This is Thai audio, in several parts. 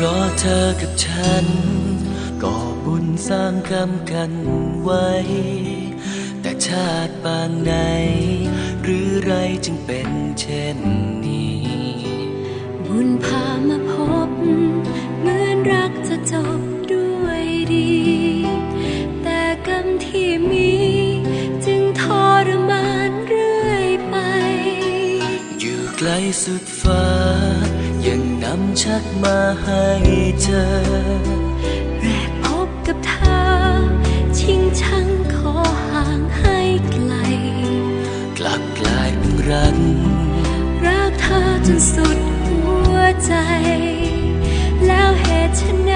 เพราะเธอกับฉันก็บุญสร้างกรรมกันไว้ แต่ชาติปางไหน หรือไรจึงเป็นเช่นนี้ บุญพามาพบ เหมือนรักจะจบด้วยดี แต่กรรมที่มีจึงทรมานเรื่อยไป อยู่ไกลสุดฟ้ายังำชักมาให้เจอ แรกพบกับเธอ ชิงชังขอห่างให้ไกล กลับกลายเป็นรัก รักเธอจนสุดหัวใจ แล้วเหตุไฉน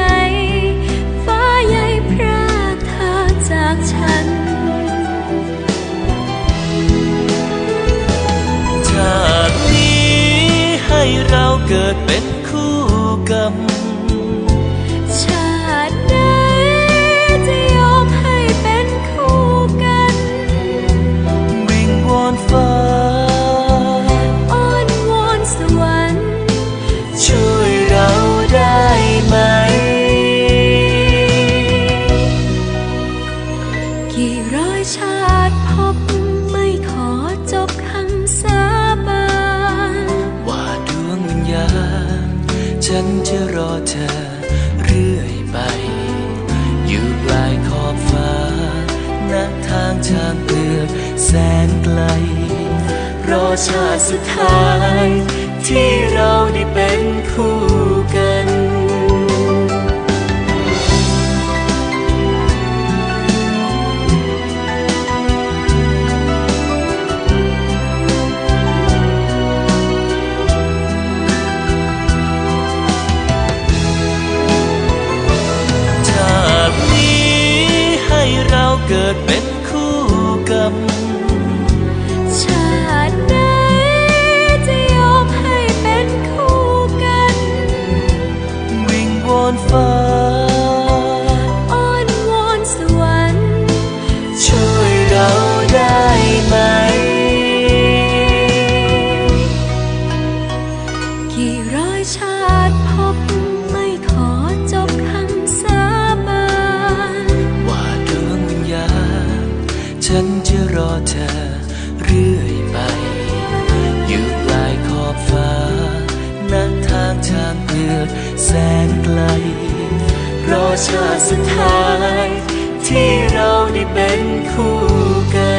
กี่ร้อยชาติพบไม่ขอจบคำสาบานว่าดวงวิญญาณฉันจะรอเธอเรื่อยไป อยู่ปลายขอบฟ้าณทางทางเปลือกแสนไกล รอชาติสุดท้ายที่เราได้เป็นคู่ อนฟ้า อ้อนวอนสวรรค์ ช่วยเราได้ไหม กี่ร้อยชาติพบไม่ขอจบคำสาบานว่าดวงวิญญาณฉันจะรอเธอเรื่อย รอชาติสุดท้าย ที่เราได้เป็นคู่กัน